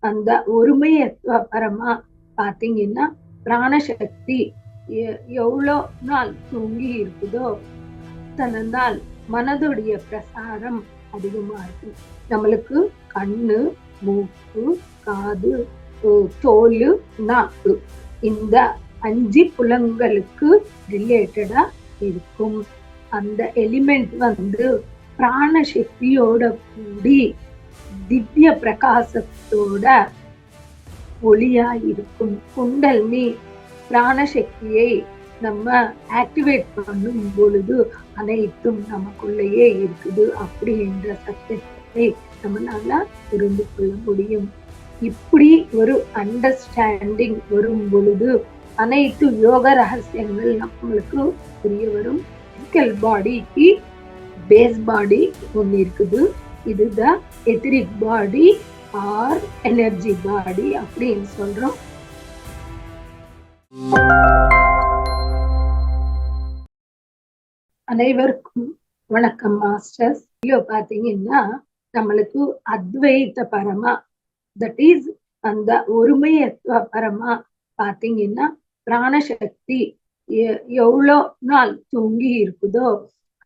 அந்த ஒருமையத்துவ பரமா பாத்தீங்கன்னா பிராணசக்தி எ- எவ்வளோ நாள் தூங்கி இருக்குதோ அத்தனை நாள் மனதுடைய பிரசாரம் அதிகமா இருக்கும் நம்மளுக்கு கண்ணு மூக்கு காது தோல் நாக்கு இந்த அஞ்சு புலங்களுக்கு ரிலேட்டடா இருக்கும். அந்த எலிமெண்ட் வந்து பிராணசக்தியோட கூடி திவ்ய பிரகாசத்தோட ஒளியா இருக்கும் குண்டல்னி பிராணசக்தியை நம்ம ஆக்டிவேட் பண்ணும் பொழுது அனைத்தும் நமக்குள்ளேயே இருக்குது அப்படின்ற சத்தியத்தை நம்மளால புரிந்து கொள்ள முடியும். இப்படி ஒரு அண்டர்ஸ்டாண்டிங் வரும் பொழுது அனைத்து யோக ரகசியங்கள் நம்மளுக்கு புரிய வரும். பிசிக்கல் பாடிக்கு பேஸ் பாடி ஒன்று இருக்குது. இது the etheric body or energy body அப்படின்னு சொல்றோம். அனைவருக்கும் வணக்கம் மாஸ்டர்ஸ். ஐயோ பாத்தீங்கன்னா நம்மளுக்கு அத்வைத்த பரமா தட் இஸ் அந்த ஒருமையத்துவ பரமா பாத்தீங்கன்னா பிராணசக்தி எ- எவ்வளோ நாள் தூங்கி இருக்குதோ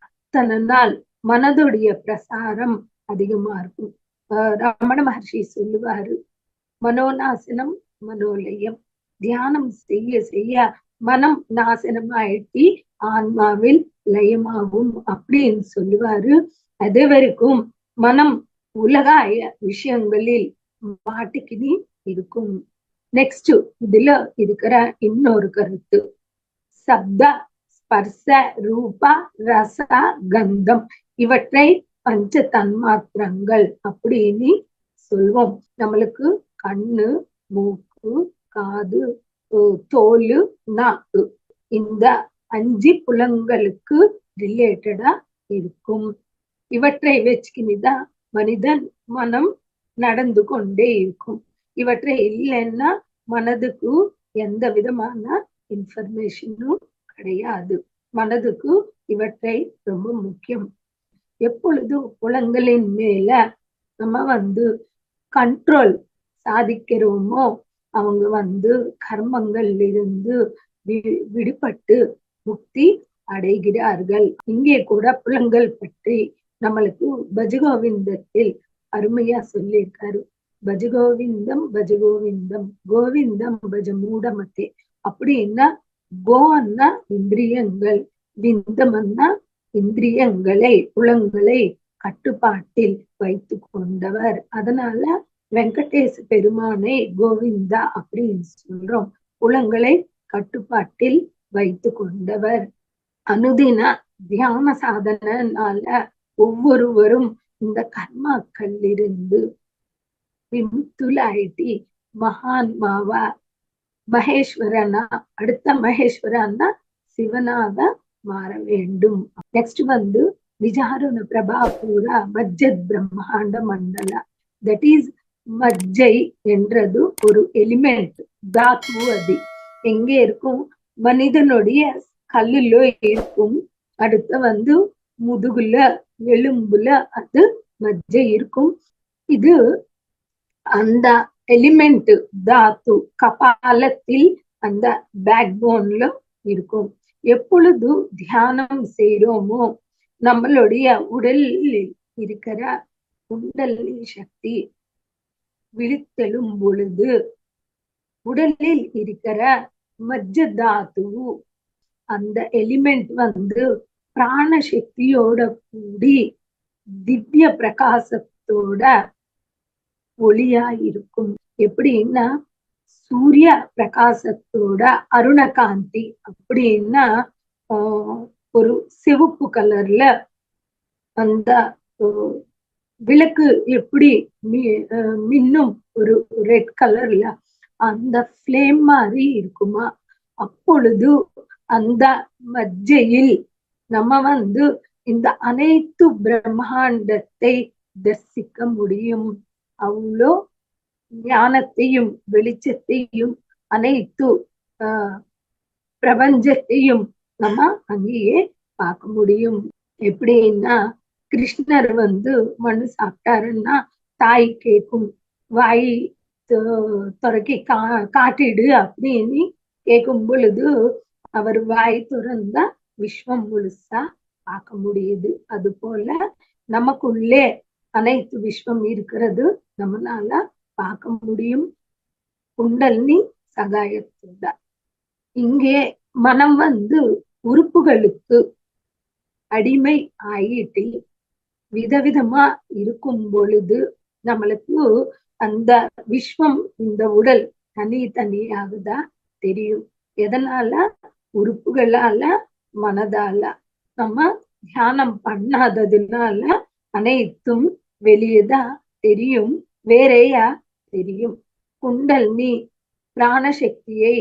அத்தனை நாள் மனதுடைய பிரசாரம் அதிகமா இருக்கும். ரமண மகர்ஷி சொல்லுவாரு மனோநாசனம் மனோலயம். தியானம் செய்ய செய்ய மனம் நாசனமாயிட்டி ஆன்மாவில் லயமாகும் அப்படின்னு சொல்லுவாரு. அது வரைக்கும் மனம் உலகாய விஷயங்களில் மாட்டிக்கினி இருக்கும். நெக்ஸ்ட் இதுல இருக்கிற இன்னொரு கருத்து. சப்த ஸ்பர்ச ரூபா ரச கந்தம். இவற்றை பஞ்ச தன்மாத்திரங்கள் அப்படின்னு சொல்வோம். நம்மளுக்கு கண்ணு மூக்கு காது தோல் நாக்கு இந்த அஞ்சு புலங்களுக்கு ரிலேட்டடா இருக்கும். இவற்றை வச்சுக்கினிதான் மனிதன் மனம் நடந்து கொண்டே இருக்கும். இவற்றை இல்லைன்னா மனதுக்கு எந்த விதமான இன்ஃபர்மேஷனும் கிடையாது. மனதுக்கு இவற்றை ரொம்ப முக்கியம். எப்பொழுது புலங்களின் மேல நம்ம வந்து கண்ட்ரோல் சாதிக்கிறோமோ அவங்க வந்து கர்மங்கள்ல இருந்து விடுபட்டு முக்தி அடைகிறார்கள். இங்கே கூட புலங்கள் பற்றி நம்மளுக்கு பஜகோவிந்தத்தில் அருமையா சொல்லியிருக்காரு. பஜகோவிந்தம் பஜகோவிந்தம் கோவிந்தம் பஜ மூடமத்தே அப்படின்னா கோன்னா இந்திரியங்கள் விந்தம்னா இந்திரியங்களை புலங்களை கட்டுப்பாட்டில் வைத்து கொண்டவர். அதனால வெங்கடேச பெருமானை கோவிந்தா அப்படின்னு சொல்றோம். புலங்களை கட்டுப்பாட்டில் வைத்து கொண்டவர். அனுதின தியான சாதனால ஒவ்வொருவரும் இந்த கர்மாக்கள் இருந்து விமுக்துலாயிட்டி மகான்மாவா மகேஸ்வரனா அடுத்த மகேஸ்வரன்னா சிவனாக மாற வேண்டும். நெக்ஸ்ட் வந்து விஜாருண பிரபா பூரா மஜ்ஜத் பிரம்மாண்ட மண்டல தட் இஸ் மஜ்ஜை என்றது ஒரு எலிமெண்ட் தாத்து அது. எங்கே இருக்கும்? மனிதனுடைய கல்லுல இருக்கும். அடுத்து வந்து முதுகுல எலும்புல அது மஜ்ஜை இருக்கும். இது அந்த எலிமெண்ட் தாத்து கபாலத்தில் அந்த பேக் போன்ல இருக்கும். எப்பொழுது தியானம் செய்கிறோமோ நம்மளுடைய உடலில் இருக்கிற குண்டலினி சக்தி விழித்தெழும் பொழுது உடலில் இருக்கிற மஜ்ஜ தாத்து அந்த எலிமெண்ட் வந்து பிராண சக்தியோட கூடி திவ்ய பிரகாசத்தோட ஒளியா இருக்கும் எப்படின்னா சூரிய பிரகாசத்தோட அருணகாந்தி அப்படின்னா ஆஹ், ஒரு சிவப்பு கலர்ல அந்த விளக்கு எப்படி மி- மின்னும் ஒரு ரெட் கலர்ல அந்த ஃப்ளேம் மாதிரி இருக்குமா? அப்பொழுது அந்த மஜ்ஜையில் நம்ம வந்து இந்த அனைத்து பிரம்மாண்டத்தை தரிசிக்க முடியும். அவ்வளோ ஞானத்தையும் வெளிச்சத்தையும் அனைத்து ஆஹ், பிரபஞ்சத்தையும் நம்ம அங்கேயே பார்க்க முடியும். எப்படின்னா கிருஷ்ணர் வந்து மண்ணு சாப்பிட்டாருன்னா தாய் கேக்கும் வாய் துறக்கி கா காட்டிடு அப்படின்னு கேட்கும் பொழுது அவர் வாய் துறந்தா விஸ்வம் முழுசா பார்க்க முடியுது. அது போல நமக்குள்ளே அனைத்து விஸ்வம் இருக்கிறது நம்மளால பார்க்க முடியும். குண்டலினி சகாயத்தோட இங்கே மனம் வந்து உறுப்புகளுக்கு அடிமை ஆயிட்டு விதவிதமா இருக்கும் பொழுது நம்மளுக்கு அந்த விஸ்வம் இந்த உடல் தனி தனியாகதான் தெரியும். எதனால? உறுப்புகளால மனதால. நம்ம தியானம் பண்ணாததுனால அனைத்தும் வெளியேதான் தெரியும். வேறையா? தெரியும். குண்டல்னி பிராணசக்தியை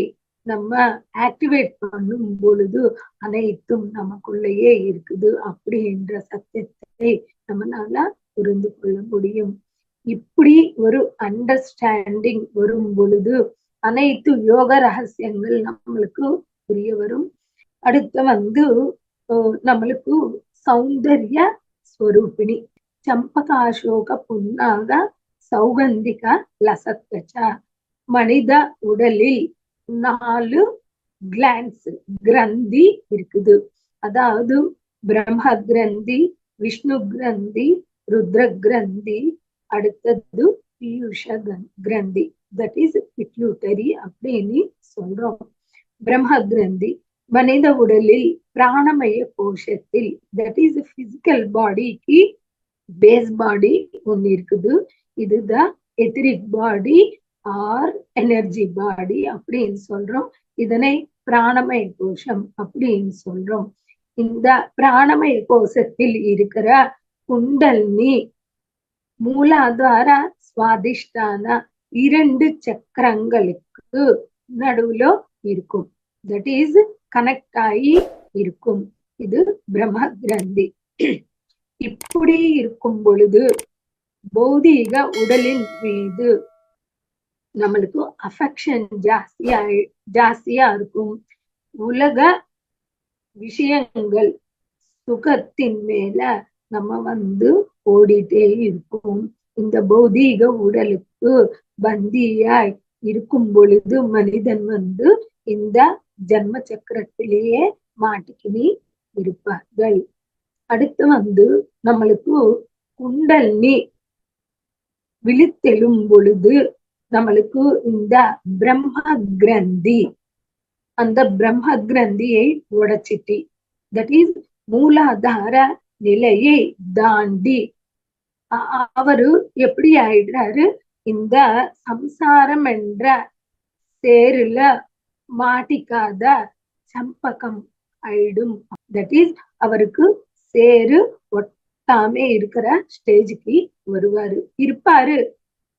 நம்ம ஆக்டிவேட் பண்ணும் பொழுது அனைத்தும் நமக்குள்ளேயே இருக்குது அப்படின்ற சத்தியத்தை நம்மளால புரிந்து கொள்ள முடியும். இப்படி ஒரு அண்டர்ஸ்டாண்டிங் வரும் பொழுது அனைத்து யோக ரகசியங்கள் நம்மளுக்கு புரிய வரும். அடுத்து வந்து நம்மளுக்கு சௌந்தர்ய ஸ்வரூபிணி. சம்பக அசோக புண்ணாக சௌகந்திக லசத்வச்சா மனித உடலில் நாலு கிளான்ஸ் கிரந்தி இருக்குது. அதாவது பிரம்ம கிரந்தி விஷ்ணு கிரந்தி ருத்ர கிரந்தி அடுத்தது பியூஷ கிரந்தி தட் இஸ் பிட்யூட்டரி அப்படின்னு சொல்றோம். பிரம்ம கிரந்தி மனித உடலில் பிராணமய கோஷத்தில் தட் இஸ் பிசிக்கல் பாடிக்கு பேஸ் பாடி ஒன்னு இருக்குது. இதுதான் etheric body or energy body அப்படின்னு சொல்றோம். இதனை பிராணமய கோஷம் அப்படின்னு சொல்றோம். இந்த பிராணமய கோஷத்தில் இருக்கிற குண்டல்னி மூலாதார சுவாதிஷ்டான இரண்டு சக்கரங்களுக்கு நடுவுல இருக்கும். தட் இஸ் கனெக்ட் ஆகி இருக்கும். இது பிரம்ம கிரந்தி. இப்படி இருக்கும் பொழுது பௌதீக உடலின் மீது நம்மளுக்கு அஃபெக்ஷன் ஜாஸ்தியா ஜாஸ்தியா இருக்கும். உலக விஷயங்கள் சுகத்தின் மேல நம்ம வந்து ஓடிட்டே இருக்கும். இந்த பௌதீக உடலுக்கு பந்தியாய் இருக்கும் பொழுது மனிதன் வந்து இந்த ஜன்ம சக்கரத்திலேயே மாட்டிக்கினி இருப்பார்கள். அடுத்து வந்து நம்மளுக்கு குண்டல்னி விழித்தெழும் பொழுது நம்மளுக்கு இந்த பிரம்ம கிரந்தி அந்த பிரம்ம கிரந்தியை உடைச்சிட்டி. தட் இஸ் மூலாதார நிலையை தாண்டி. அவரு எப்படி ஆயிடுறாரு? இந்த சம்சாரம் என்ற சேருல மாட்டிக்காத சம்பகம் ஆயிடும். தட் இஸ் அவருக்கு சேரு ஒட்டாமே இருக்கிற ஸ்டேஜுக்கு வருவாரு. இருப்பாரு.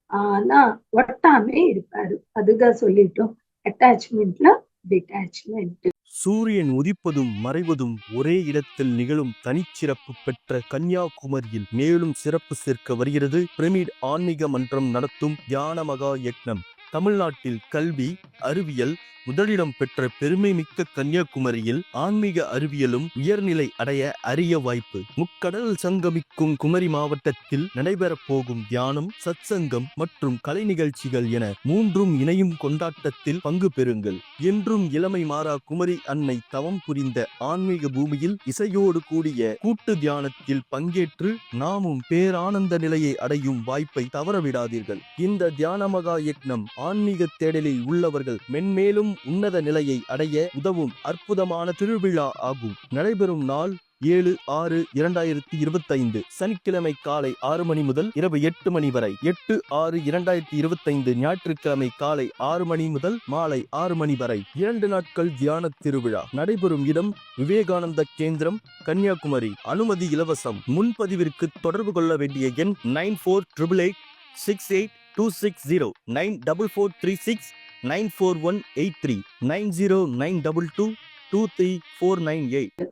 ஆனா ஒட்டாமே இருப்பாரு. அதுதான் சொல்லிட்டோம். அட்டாச்மெண்ட்ல டிட்டாச்மெண்ட் சூரியன் உதிப்பதும் மறைவதும் ஒரே இடத்தில் நிகழும் தனிச்சிறப்பு பெற்ற கன்னியாகுமரியில் மேலும் சிறப்பு சேர்க்க வருகிறது. பிரமிட் ஆன்மீக மன்றம் நடத்தும் தியான மகா யக்னம். தமிழ்நாட்டில் கல்வி அறிவியல் முதலிடம் பெற்ற பெருமை மிக்க கன்னியாகுமரியில் ஆன்மீக அறிவியலும் உயர்நிலை அடைய அரிய வாய்ப்பு. முக்கடல் சங்கமிக்கும் குமரி மாவட்டத்தில் நடைபெறப் போகும் தியானம் சத்சங்கம் மற்றும் கலை நிகழ்ச்சிகள் என மூன்றும் இணையும் கொண்டாட்டத்தில் பங்கு பெறுங்கள். என்றும் இளமை மாறா குமரி அன்னை தவம் புரிந்த ஆன்மீக பூமியில் இசையோடு கூடிய கூட்டு தியானத்தில் பங்கேற்று நாமும் பேரானந்த நிலையை அடையும் வாய்ப்பை தவறவிடாதீர்கள். இந்த தியான மகா யக்னம் ஆன்மீக தேடலில் உள்ளவர்கள் மென்மேலும் உன்னத நிலையை அடைய உதவும் அற்புதமான திருவிழா ஆகும். நடைபெறும் நாள் ஏழு ஆறு இரண்டாயிரத்தி இருபத்தைந்து. சனிக்கிழமை காலை ஆறு மணி முதல் இரவு எட்டு மணி வரை. எட்டு ஆறு இரண்டாயிரத்தி இருபத்தைந்து ஞாயிற்றுக்கிழமை காலை ஆறு மணி முதல் மாலை ஆறு மணி வரை. இரண்டு நாட்கள் தியான திருவிழா. நடைபெறும் இடம் விவேகானந்த கேந்திரம் கன்னியாகுமரி. அனுமதி இலவசம். முன்பதிவிற்கு தொடர்பு கொள்ள வேண்டிய எண் nine four triple eight six eight two six zero nine double four three six nine four one eight three nine zero nine double two two three four nine eight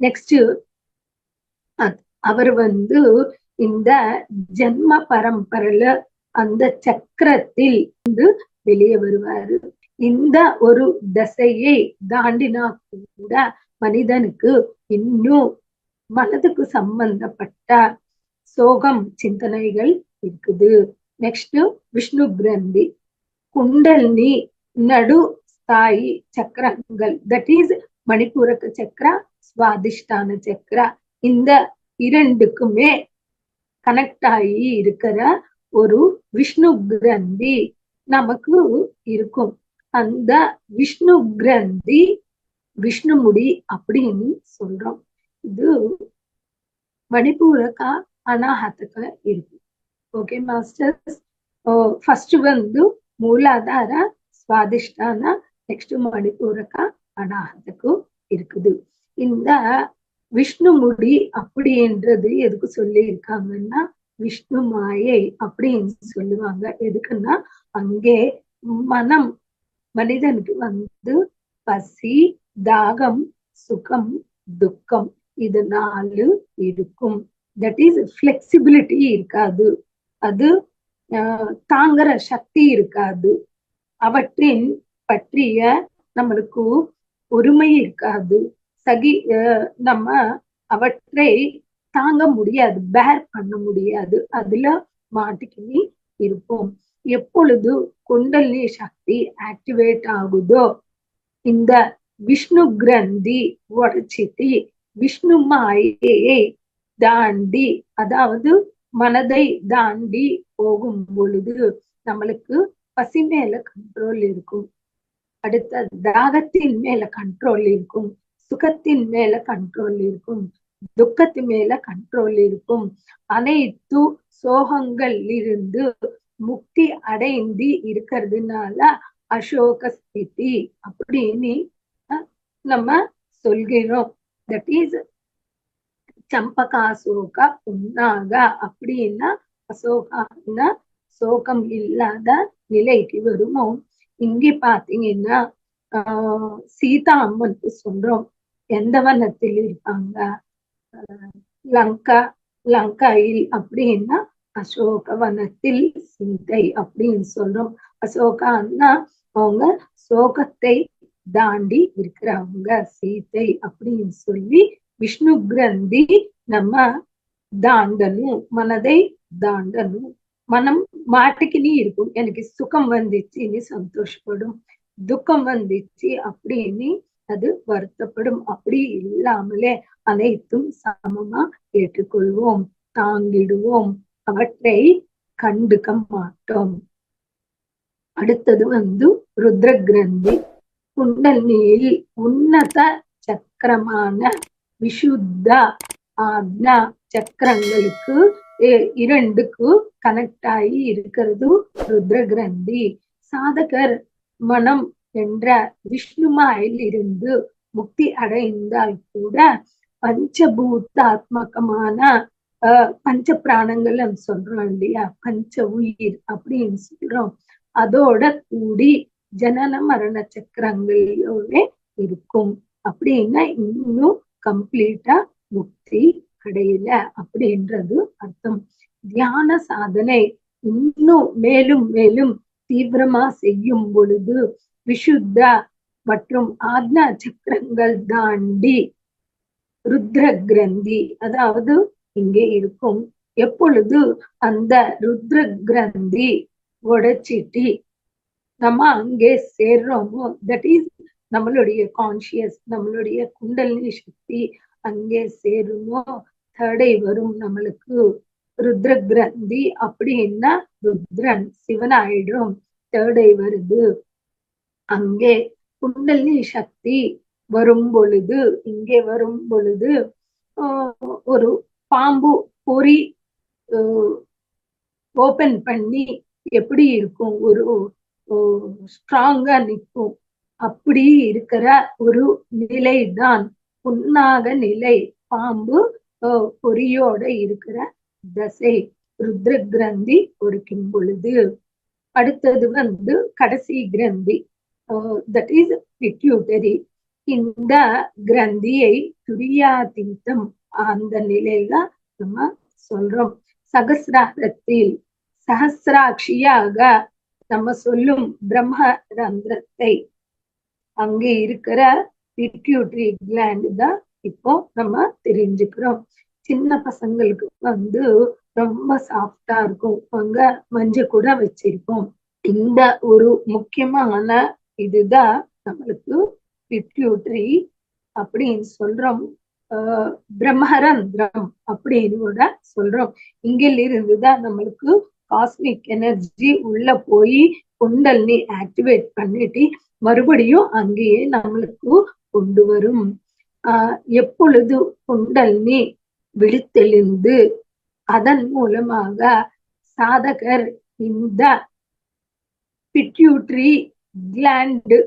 next அவர் வந்து இந்த ஜென்ம பரம்பரையில அந்த சக்கரத்தில் இருந்து வெளியே வருவாரு. இந்த ஒரு தசையை தாண்டினா கூட மனிதனுக்கு இன்னும் மனதுக்கு சம்பந்தப்பட்ட சோகம் சிந்தனைகள் இருக்குது. நெக்ஸ்ட் விஷ்ணு கிரந்தி குண்டல்னி நடு ஸ்தாயி சக்கரங்கள் தட் இஸ் மணிப்பூரக சக்கரா சுவாதிஷ்டான சக்கரா இந்த இரண்டுக்குமே கனெக்ட் ஆகி இருக்கிற ஒரு விஷ்ணு கிரந்தி நமக்கு இருக்கும். அந்த விஷ்ணு கிரந்தி விஷ்ணுமுடி அப்படின்னு சொல்றோம். இது மணிப்பூரக அனாஹத்துக்கு இருக்கும் ஓகே மாஸ்டர்ஸ் ஃபர்ஸ்ட் வந்து மூலாதார சுவாதிஷ்டான நெக்ஸ்ட் மணிப்பூரக அனாஹத்துக்கு இருக்குது இந்த விஷ்ணுமுடி அப்படின்றது எதுக்கு சொல்லி இருக்காங்கன்னா விஷ்ணு மாயை அப்படின்னு சொல்லுவாங்க எதுக்குன்னா அங்கே மனம் மனிதனுக்கு வந்து பசி தாகம் சுகம் துக்கம் இது நாலு இருக்கும் தட் இஸ் பிளெக்சிபிலிட்டி இருக்காது அது தாங்குற சக்தி இருக்காது. அவற்றின் பற்றிய நம்மளுக்கு ஒருமை இருக்காது. சகி நம்ம அவற்றை தாங்க முடியாது பேர் பண்ண முடியாது. அதுல மாட்டிக்கினி இருப்போம். எப்பொழுது குண்டலினி சக்தி ஆக்டிவேட் ஆகுதோ இந்த விஷ்ணு கிரந்தி உடச்சிட்டு விஷ்ணு மாயையை தாண்டி அதாவது மனதை தாண்டி போகும் பொழுது நம்மளுக்கு பசி மேல கண்ட்ரோல் இருக்கும். அடுத்த தாகத்தின் மேல கண்ட்ரோல் இருக்கும். சுகத்தின் மேல கண்ட்ரோல் இருக்கும். துக்கத்தின் மேல கண்ட்ரோல் இருக்கும். அனைத்து சோகங்கள் இருந்து முக்தி அடைந்து இருக்கிறதுனால அசோக ஸ்திதி அப்படின்னு நம்ம சொல்கிறோம். தட் இஸ் சம்பகாசோக உண்ணாக. அப்படின்னா அசோகான்னா சோகம் இல்லாத நிலைக்கு வருமோ? இங்கே பாத்தீங்கன்னா ஆஹ் சீதா அம்மனுக்கு சொல்றோம். எந்த வனத்தில் இருப்பாங்க? லங்கா லங்காயில் அப்படின்னா அசோக வனத்தில் சீதை அப்படின்னு சொல்றோம். அசோகான்னா அவங்க சோகத்தை தாண்டி இருக்கிறவங்க சீதை அப்படின்னு சொல்லி விஷ்ணு கிரந்தி நம்ம தாண்டணும் மனதை தாண்டணும் மனம் மாட்டுக்குனே இருக்கும். எனக்கு சுகம் வந்துச்சு நீ சந்தோஷப்படும். துக்கம் வந்துச்சு அப்படின்னு அது வருத்தப்படும். அப்படி இல்லாமலே அனைத்தும் சமமா ஏற்றுக்கொள்வோம். தாங்கிடுவோம். அவற்றை கண்டுக்க மாட்டோம். அடுத்தது வந்து ருத்ர கிரந்தி குண்டலினியில் உன்னத சக்கரமான விஷுத்த ஆக்னா சக்கரங்களுக்கு இரண்டுக்கு கனெக்ட் ஆகி இருக்கிறது ருத்ர கிரந்தி சாதகர் மனம் என்ற விஷ்ணுமாயில் இருந்து முக்தி அடைந்தால் கூட பஞ்சபூத்தாத்மகமான பஞ்ச பிராணங்கள் சொல்றோம் இல்லையா? பஞ்ச உயிர் அப்படின்னு சொல்றோம். அதோட கூடி ஜனன மரண சக்கரங்களிலே இருக்கும். அப்படின்னா இன்னும் கம்ப்ளீட்டா முக்தி அடையல அப்படின்றது அர்த்தம். தியான சாதனை இன்னும் மேலும் மேலும் தீவிரமா செய்யும் பொழுது விஷுத்த மற்றும் ஆக்னா சக்கரங்கள் தாண்டி ருத்ர கிரந்தி அதாவது இங்கே இருக்கும் எப்பொழுது அந்த ருத்ர கிரந்தி உடைச்சிட்டு நம்ம அங்கே சேர்றோமோ தட் இஸ் நம்மளுடைய கான்சியஸ் நம்மளுடைய குண்டலினி சக்தி அங்கே சேருமோ? தடை வரும் நம்மளுக்கு. ருத்ர கிரந்தி அப்படின்னா ருத்ரன் சிவனாயிடும். தேர்டை வருது. அங்கே குண்டலினி சக்தி வரும் பொழுது இங்கே வரும் பொழுது ஒரு பாம்பு பொறி ஓபன் பண்ணி எப்படி இருக்கும்? ஒரு ஸ்ட்ராங்கா நிற்கும். அப்படி இருக்கிற ஒரு நிலைதான். புண்ணாக நிலை. பாம்பு பொறியோட இருக்கிற தசை. ருத்ர கிரந்தி ஒருக்கும் பொழுது. அடுத்தது வந்து கடைசி கிரந்தி. தட் இஸ் பிட்யூட்டரி இந்த கிரந்தியை துரியாதீத்தம். அந்த நிலையில நம்ம சொல்றோம். சகசிராரத்தில் சகசிராட்சியாக நம்ம சொல்லும் பிரம்ம ரந்திரத்தை அங்கே இருக்கிற பிட்யூட்ரி கிளாண்ட் தான் இப்போ நம்ம தெரிஞ்சுக்கிறோம். சின்ன பசங்களுக்கு வந்து ரொம்ப சாஃப்டா இருக்கும். அங்க மஞ்சள் கூட வச்சிருப்போம். இந்த ஒரு முக்கியமான இதுதான் நம்மளுக்கு பிட்யூட்ரி அப்படின்னு சொல்றோம். ஆஹ் பிரம்மரந்திரம் அப்படின்னு கூட சொல்றோம். இங்கில் இருந்துதான் நம்மளுக்கு காஸ்மிக் எனர்ஜி உள்ள போய் குண்டல்னி ஆக்டிவேட் பண்ணிட்டு மறுபடியும் அங்கேயே நம்மளுக்கு கொண்டு வரும். ஆஹ் எப்பொழுது குண்டல்னி விழித்தெழுந்து அதன் மூலமாக சாதகர் இந்த பிட்யூட்ரி கிளாண்டு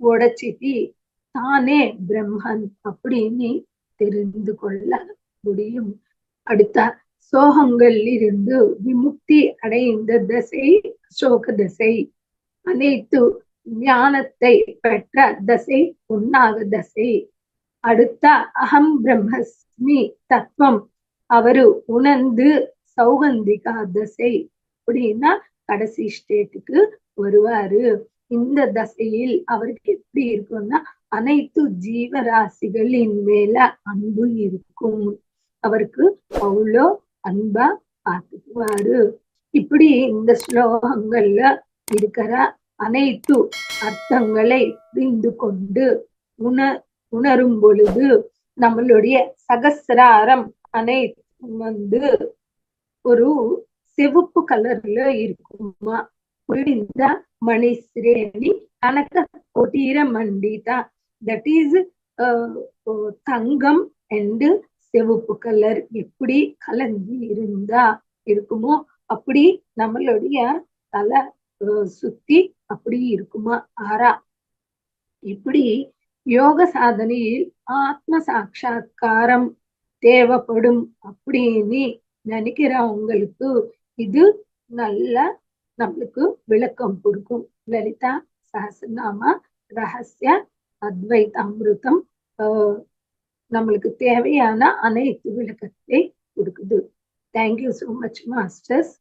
உடைச்சிட்டு தானே பிரம்மன் அப்படின்னு தெரிந்து கொள்ள முடியும். அடுத்த சோகங்கள் இருந்து விமுக்தி அடைந்த தசை அசோக தசை அனைத்து ஞானத்தை பெற்ற தசை உன்னாக தசை. அடுத்த அகம் பிரம்மஸ்மி தத்துவம். அவரு உணர்ந்து சௌகந்திகா தசை அப்படின்னா கடைசி ஸ்டேட்டுக்கு வருவாரு. இந்த தசையில் அவருக்கு எப்படி இருக்கும்னா அனைத்து ஜீவராசிகளின் மேல அன்பு இருக்கும். அவருக்கு அவ்வளோ அன்பா பார்த்துக்குவாரு இப்படி இந்த ஸ்லோகங்கள்ல இருக்கிற அனைத்து அர்த்தங்களை புரிந்து கொண்டு உண உணரும் பொழுது நம்மளுடைய சகசிராரம் அனைத்தும் வந்து ஒரு செவப்பு கலர்ல இருக்குமா? புரிந்த மணி சிரேணி கணக்க கொட்டீர மண்டிதா. தட் இஸ் தங்கம் அண்டு சிவப்பு கலர் எப்படி கலந்து இருந்தா இருக்குமோ? அப்படி நம்மளுடைய தலை சுத்தி அப்படி இருக்குமா? ஆறா இப்படி யோக சாதனையில் ஆத்ம சாட்சா்காரம் தேவைப்படும் அப்படின்னு நினைக்கிறவங்களுக்கு இது நல்ல நம்மளுக்கு விளக்கம் கொடுக்கும். லலிதா சஹசிரநாமா ரகசிய அத்வைத அமிர்தம் நம்மளுக்கு தேவையான அனைத்து விளக்கத்தை கொடுக்குது. Thank you so much masters